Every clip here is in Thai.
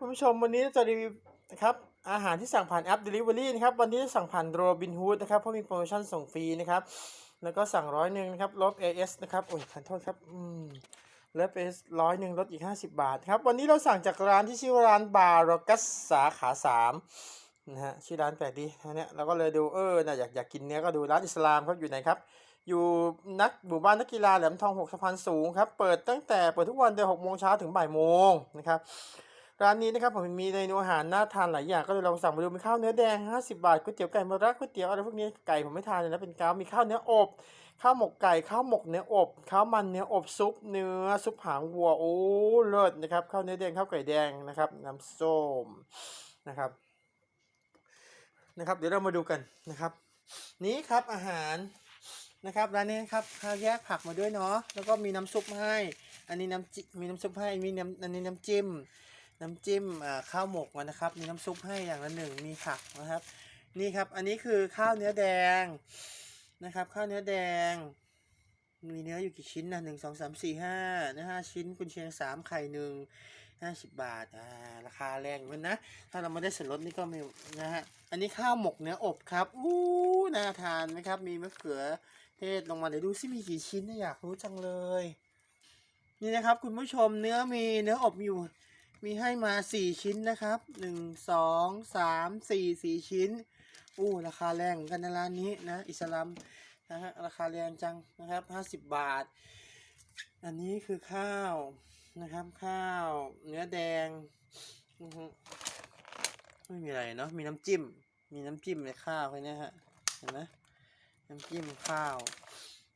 คุณผู้ชมวันนี้จะรีวิวนะครับอาหารที่สั่งผ่านแอป Delivery นะครับวันนี้สั่งผ่านโรบินฮูดนะครับเพราะมีโปรโมชั่นส่งฟรีนะครับแล้วก็สั่งร้อยหนึ่งนะครับลด AS นะครับโอ้ยขอโทษครับอืมลด AS ร้อยหนึ่งลดอีก 50 บาทครับวันนี้เราสั่งจากร้านที่ชื่อว่าร้านบาร์กัสสาขาสามนะฮะชื่อร้านแปลกดีนะเนี่ยเราก็เลยดูเออนะอยากอยากกินเนื้อก็ดูร้านอิสลามครับอยู่ไหนครับอยู่นักหมู่บ้านนักกีฬาแหลมทองหกสะพานสูงครับเปิดตั้งแต่เปิดทุกวันแต่หกโมงเช้าถึงบ่ายโมงนะครับ ร้านนี้นะครับผมมีเมนูอาหารน่าทานหลายอย่างก็เลยลองสั่งมาดูมีข้าวเนื้อแดง 50 บาทก๋วยเตี๋ยวไก่มะระก๋วยเตี๋ยวอะไรพวกนี้ไก่ผมไม่ทานเลยนะเป็นก้าวมีข้าวเนื้ออบข้าวหมกไก่ข้าวหมกเนื้ออบข้าวมันเนื้ออบซุปเนื้อซุปหางวัวโอ้เลิศนะครับข้าวเนื้อแดงข้าวไก่แดงนะครับน้ำส้มนะครับนะครับ เดี๋ยวเรามาดูกันนะครับ นี้ครับอาหารนะครับร้านนี้ครับเขาแยกผักมาด้วยเนาะแล้วก็มีน้ำซุปให้ อันนี้น้ำจิมีน้ำซุปให้มีน้ำอันนี้น้ำจิ้ม น้ำจิ้มอ่าข้าวหมกมานะครับ มีน้ำซุปให้อย่างละหนึ่งมีผักนะครับ นี่ครับอันนี้คือข้าวเนื้อแดงนะครับ ข้าวเนื้อแดง มีเนื้ออยู่กี่ชิ้นนะหนึ่งสองสามสี่ห้านะห้าชิ้นกุนเชียงสามไข่หนึ่งห้าสิบบาทอ่าราคาแรงเหมือนนะ ถ้าเราไม่ได้ส่วนลดนี่ก็ไม่นะฮะอันนี้ข้าวหมกเนื้ออบครับอู้น่าทานไหมครับ มีมะเขือเทศลงมาเดี๋ยวดูซิมีกี่ชิ้นนะอยากรู้จังเลย นี่นะครับ คุณผู้ชมเนื้อมีเนื้ออบอยู่ มีให้มาสี่ชิ้นนะครับหนึ่งสองสามสี่สี่ชิ้นอู้ราคาแรงเหมือนกันในร้านนี้นะอิสลามนะฮะราคาแรงจังนะครับห้าสิบบาท อันนี้คือข้าวนะครับข้าวเนื้อแดงไม่มีอะไรเนาะมีน้ำจิ้ม มีน้ำจิ้มในข้าวแค่นี้ฮะเห็นไหมน้ำจิ้มข้าว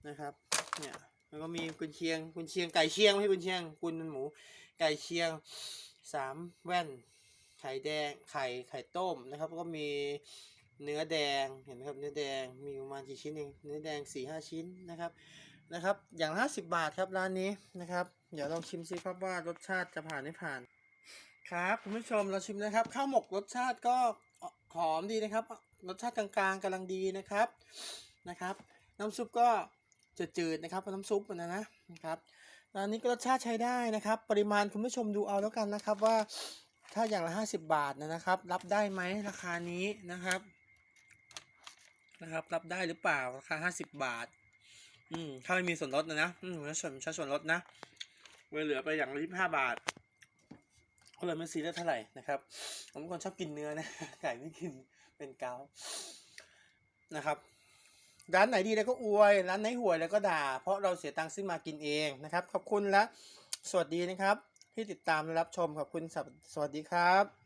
นะครับเนี่ยแล้วก็มีกุนเชียงกุนเชียงไก่เชียงไม่ใช่กุนเชียงกุนหมู ไก่เชียง สามแว่น ไข่แดง ไข่ ไข่ต้มนะครับ ก็มีเนื้อแดง เห็นไหมครับ เนื้อแดง มีประมาณกี่ชิ้นเอง เนื้อแดงสี่ห้าชิ้นนะครับ นะครับ อย่างห้าสิบบาทครับร้านนี้นะครับ เดี๋ยวลองชิมซิครับว่ารสชาติจะผ่านไม่ผ่าน ครับคุณผู้ชมเราชิมนะครับ ข้าวหมกรสชาติก็หอมดีนะครับ รสชาติกลางๆกำลังดีนะครับ นะครับ น้ำซุปก็จืดๆนะครับเพราะน้ำซุปมันนะนะนะครับ ร้านนี้ก็รสชาติใช้ได้นะครับ ปริมาณคุณผู้ชมดูเอาแล้วกันนะครับว่าถ้าอย่างละห้าสิบบาทนะครับ รับได้ไหมราคานี้นะครับนะครับ รับได้หรือเปล่าราคาห้าสิบบาท อืมถ้าไม่มีส่วนลดนะนะอืมถ้าส่วนส่วนลดนะเวลเหลือไปอย่างละยี่สิบห้าบาทก็เลยไม่ซีเรียสเท่าไหร่นะครับ ผมเป็นคนชอบกินเนื้อนะไก่ไม่กินเป็นเกานะครับ ร้านไหนดีแล้วก็อวย ร้านไหนห่วยแล้วก็ด่า เพราะเราเสียตังค์ซื้อมากินเองนะครับ ขอบคุณและสวัสดีนะครับ ที่ติดตามและรับชมขอบคุณสวสวัสดีครับ